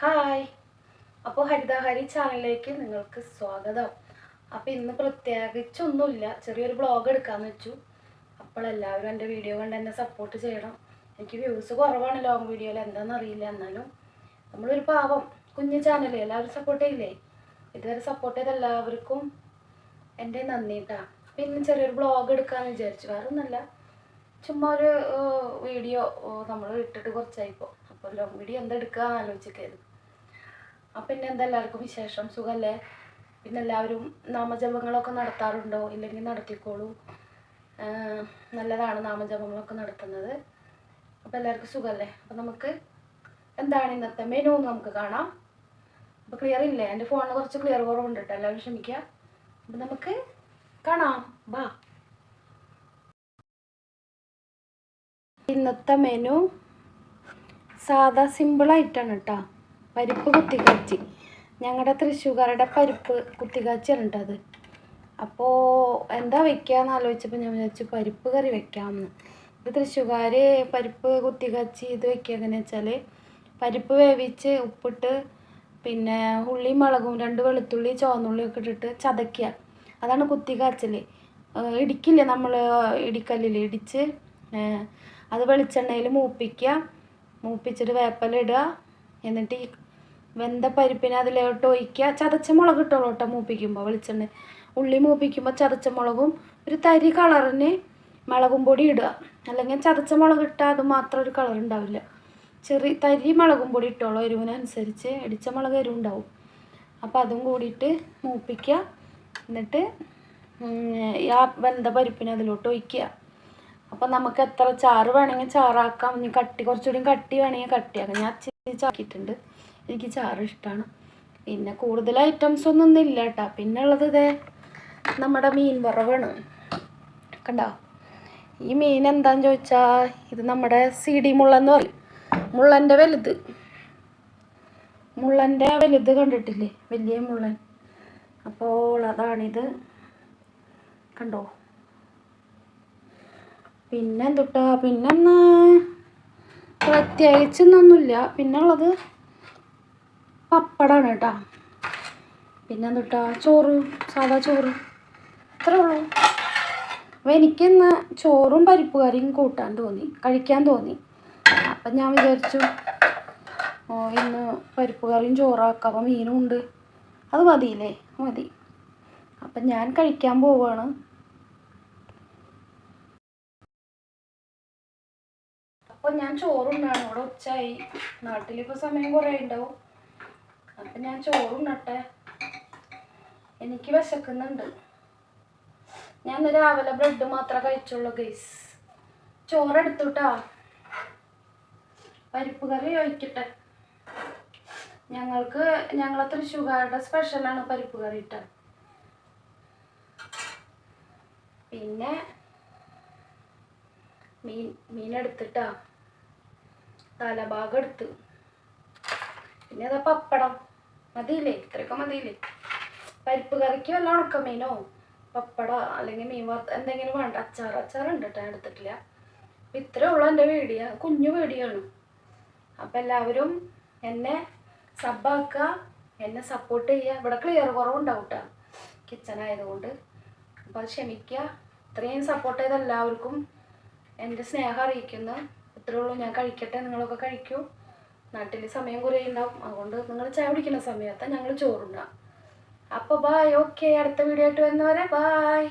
Hi. അപ്പോൾ ഹരിതാഹാരി ചാനലിലേക്ക് നിങ്ങൾക്ക് സ്വാഗതം. അപ്പോൾ ഇന്ന് പ്രത്യേകിച്ചൊന്നുമില്ല. ചെറിയൊരു ബ്ലോഗ് എടുക്കാമെന്ന് വെച്ചു. അപ്പോൾ എല്ലാവരും എന്റെ വീഡിയോ കണ്ട് എന്നെ സപ്പോർട്ട് ചെയ്യണം. എനിക്ക് വ്യൂസ് കുറവാണ് ലോങ് വീഡിയോയിൽ എന്താണെന്ന് അറിയില്ല എന്നാലും. നമ്മളൊരു പാവം കുഞ്ഞ് ചാനൽ എല്ലാവരും സപ്പോർട്ട് ചെയ്യില്ലേ? ഇതുവരെ സപ്പോർട്ട് ചെയ്ത എല്ലാവർക്കും എന്റെ നന്ദി കേട്ടാ അപ്പം ഇന്ന് ചെറിയൊരു ബ്ലോഗ് എടുക്കാമെന്ന് വിചാരിച്ചു. വേറെ ഒന്നുമല്ല ചുമ്മാ ഒരു വീഡിയോ നമ്മൾ ഇട്ടിട്ട് കുറച്ചായിപ്പോൾ അപ്പോൾ ലോങ് വീഡിയോ എന്താ എടുക്കുക ആലോചിക്കായിരുന്നു അപ്പം പിന്നെ എന്താ എല്ലാവർക്കും വിശേഷം? സുഖമല്ലേ പിന്നെ എല്ലാവരും നാമജപങ്ങളൊക്കെ നടത്താറുണ്ടോ? ഇല്ലെങ്കിൽ നടത്തിക്കോളൂ. നല്ലതാണ് നാമജപങ്ങളൊക്കെ നടത്തുന്നത്. അപ്പോൾ എല്ലാവർക്കും സുഖമല്ലേ അപ്പം നമുക്ക് എന്താണ് ഇന്നത്തെ മെനു എന്ന് നമുക്ക് കാണാം. അപ്പോൾ ക്ലിയർ ഇല്ലേ? എന്റെ ഫോണിന് കുറച്ച് ക്ലിയർ കുറവുണ്ട് കേട്ടോ. എല്ലാവരും ക്ഷമിക്കുക അപ്പം നമുക്ക് കാണാം. ബാ ഇന്നത്തെ മെനു സാധാ സിമ്പിളായിട്ടാണ് കേട്ടോ പരിപ്പ് കുത്തിക്കാച്ചി. ഞങ്ങളുടെ തൃശ്ശൂർക്കാരുടെ പരിപ്പ് കുത്തിക്കാച്ചിയാണ് കേട്ടോ അത്. അപ്പോൾ എന്താ വെക്കാന്ന് ആലോചിച്ചപ്പോൾ ഞാൻ വിചാരിച്ചു പരിപ്പ് കറി വെക്കാമെന്ന് ഇത് തൃശ്ശൂർക്കാർ പരിപ്പ് കുത്തിക്കാച്ചി ഇത് വെക്കുക എങ്ങനെയാ വെച്ചാൽ പരിപ്പ് വേവിച്ച് ഉപ്പിട്ട് പിന്നെ ഉള്ളിയും മുളകും രണ്ട് വെളുത്തുള്ളി ചുവന്നുള്ളി ഒക്കെ ഇട്ടിട്ട് ചതക്കുക അതാണ് കുത്തിക്കാച്ചൽ ഇടിക്കില്ലേ നമ്മൾ ഇടിക്കല്ലിൽ ഇടിച്ച് അത് വെളിച്ചെണ്ണയിൽ മൂപ്പിക്കുക മൂപ്പിച്ചിട്ട് വേപ്പലിടുക. എന്നിട്ട് ഈ വെന്ത പരിപ്പിനെ അതിലോട്ട് ഒഴിക്കുക. ചതച്ച മുളക് ഇട്ടോളൂ കേട്ടോ മൂപ്പിക്കുമ്പോൾ വെളിച്ചെണ്ണ. ഉള്ളി മൂപ്പിക്കുമ്പോൾ ചതച്ച മുളകും ഒരു തരി കളറിന് മുളകും പൊടി ഇടുക. അല്ലെങ്കിൽ ചതച്ച മുളക് ഇട്ടാൽ അത് മാത്രം ഒരു കളർ ഉണ്ടാവില്ല. ചെറിയ തരി മുളകും പൊടി ഇട്ടോളൂ. എരിവിനനുസരിച്ച് ഇടിച്ച മുളക് എരിവ് ഉണ്ടാവും. അപ്പോൾ അതും കൂടിയിട്ട് മൂപ്പിക്കുക. എന്നിട്ട് ആ വെന്ത പരിപ്പിനെ അതിലോട്ട് ഒഴിക്കുക. അപ്പം നമുക്ക് എത്ര ചാറ് വേണമെങ്കിൽ ചാറാക്കാം. കട്ടി കുറച്ചുകൂടി കട്ടി വേണമെങ്കിൽ കട്ടിയാക്കാം. ഞാൻ ഇച്ചിരി ചാക്കിയിട്ടുണ്ട് എനിക്ക് ചാറ് ഇഷ്ടമാണ് പിന്നെ കൂടുതൽ ഐറ്റംസ് ഒന്നും ഇല്ല കേട്ടോ പിന്നെ ഉള്ളത് ഇതേ നമ്മുടെ മീൻ വറവാണ്. കണ്ടോ? ഈ മീൻ എന്താന്ന് ചോദിച്ചാൽ ഇത് നമ്മുടെ സി ഡി മുള്ളെന്ന് പറയും. മുള്ളന്റെ വലുത്. മുള്ളന്റെ വലുത് കണ്ടിട്ടില്ലേ? വലിയ മുള്ളൻ. അപ്പോൾ അതാണിത്. കണ്ടോ? പിന്നെ എന്തുട്ടാ പ്രത്യേകിച്ച് പ്രത്യേകിച്ചൊന്നൊന്നുമില്ല. പിന്നെ ഉള്ളത് പപ്പടാണ് കേട്ടാ പിന്നെ എന്തുട്ടാ ചോറ് സാധാ ചോറ്. അത്രേ ഉള്ളൂ. അപ്പോൾ എനിക്കിന്ന് ചോറും പരിപ്പ് കറിയും കൂട്ടാൻ തോന്നി കഴിക്കാൻ തോന്നി. അപ്പം ഞാൻ വിചാരിച്ചു ഓ ഇന്ന് പരിപ്പ് കറിയും ചോറാക്കാം അപ്പം മീനും ഉണ്ട്. അത് മതിയില്ലേ? മതി. അപ്പം ഞാൻ കഴിക്കാൻ പോവുകയാണ് അപ്പോൾ ഞാൻ ചോറുണ്ടാണ് ഇവിടെ ഉച്ചയായി. നാട്ടിലിപ്പോൾ സമയം കുറേ ഉണ്ടാവും. അപ്പം ഞാൻ ചോറുണ്ണട്ടെ. എനിക്ക് വിശക്കുന്നുണ്ട്. ഞാൻ ഇന്ന് രാവിലെ ബ്രെഡ് മാത്രമേ കഴിച്ചുള്ളൂ ഗൈസ് ചോറെടുത്തുട്ടാ. പരിപ്പ് കറി ഒഴിക്കട്ടെ ഞങ്ങൾക്ക് ഞങ്ങളെ തൃശ്ശൂകാരുടെ സ്പെഷ്യലാണ് പരിപ്പ് കറി ഇട്ട. പിന്നെ മീൻ എടുത്തിട്ടാ തലഭാഗം എടുത്ത് പിന്നെ അതാ പപ്പടം. മതിയില്ലേ? ഇത്രയൊക്കെ മതിയില്ലേ? പരിപ്പ് കറിക്ക് വല്ല ഉണക്കമീനോ പപ്പട അല്ലെങ്കിൽ മീൻ വറുത്ത എന്തെങ്കിലും വേണ്ട. അച്ചാർ അച്ചാറുണ്ട് കേട്ടോ ഞാൻ എടുത്തിട്ടില്ല. അപ്പം ഇത്രയേ ഉള്ളൂ എന്റെ വീഡിയോ. കുഞ്ഞു വീടിയാണ് അപ്പം എല്ലാവരും എന്നെ സബ്ബാക്കുക എന്നെ സപ്പോർട്ട് ചെയ്യുക. ഇവിടെ ക്ലിയർ കുറവുണ്ടാവും കേട്ടോ. കിച്ചൺ ആയതുകൊണ്ട്. അപ്പോൾ ക്ഷമിക്കുക. ഇത്രയും സപ്പോർട്ട് ചെയ്ത എല്ലാവർക്കും എന്റെ സ്നേഹം അറിയിക്കുന്നു. ഇത്രേ ഉള്ളൂ ഞാൻ കഴിക്കട്ടെ നിങ്ങളൊക്കെ കഴിക്കൂ. നാട്ടിൽ സമയം കുറേ ഉണ്ടാവും. അതുകൊണ്ട് നിങ്ങൾ ചായ കുടിക്കുന്ന സമയത്ത് ഞങ്ങൾ ചോറുണ്ടാവും അപ്പോൾ ബായ് ഓക്കെ അടുത്ത വീഡിയോ ആയിട്ട് വരുന്നവരെ ബായ്